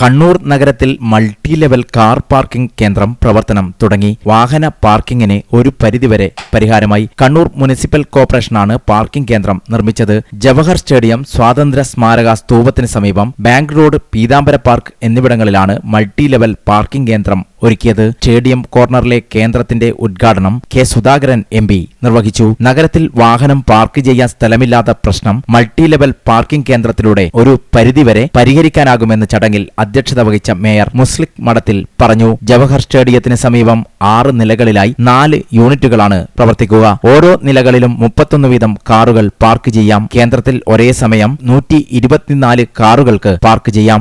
കണ്ണൂർ നഗരത്തിൽ multi level car parking കേന്ദ്രം പ്രവർത്തനം തുടങ്ങി വാഹന പാർക്കിംഗിന് ഒരു പരിധിവരെ പരിഹാരമായി. കണ്ണൂർ മുനിസിപ്പൽ കോർപ്പറേഷനാണ് പാർക്കിംഗ് കേന്ദ്രം നിർമ്മിച്ചത്. ജവഹർ സ്റ്റേഡിയം സ്വാതന്ത്ര്യ സ്മാരക സ്തൂപത്തിന് സമീപം ബാങ്ക് റോഡ് പീതാംബര പാർക്ക് എന്നിവിടങ്ങളിലാണ് മൾട്ടി ലെവൽ പാർക്കിംഗ് കേന്ദ്രം ഒരുക്കിയത് സ്റ്റേഡിയം കോർണറിലെ കേന്ദ്രത്തിന്റെ ഉദ്ഘാടനം കെ സുധാകരൻ എം നിർവഹിച്ചു. നഗരത്തിൽ വാഹനം പാർക്ക് ചെയ്യാൻ സ്ഥലമില്ലാത്ത പ്രശ്നം മൾട്ടി ലെവൽ പാർക്കിംഗ് കേന്ദ്രത്തിലൂടെ ഒരു പരിധിവരെ പരിഹരിക്കാനാകുമെന്ന് ചടങ്ങിൽ അധ്യക്ഷത വഹിച്ച മേയർ മുസ്ലിക് മഠത്തിൽ പറഞ്ഞു. ജവഹർ സ്റ്റേഡിയത്തിന് സമീപം ആറ് നിലകളിലായി നാല് യൂണിറ്റുകളാണ് പ്രവർത്തിക്കുക. ഓരോ നിലകളിലും മുപ്പത്തൊന്ന് വീതം കാറുകൾ പാർക്ക് ചെയ്യാം. കേന്ദ്രത്തിൽ ഒരേ സമയം നൂറ്റി കാറുകൾക്ക് പാർക്ക് ചെയ്യാം.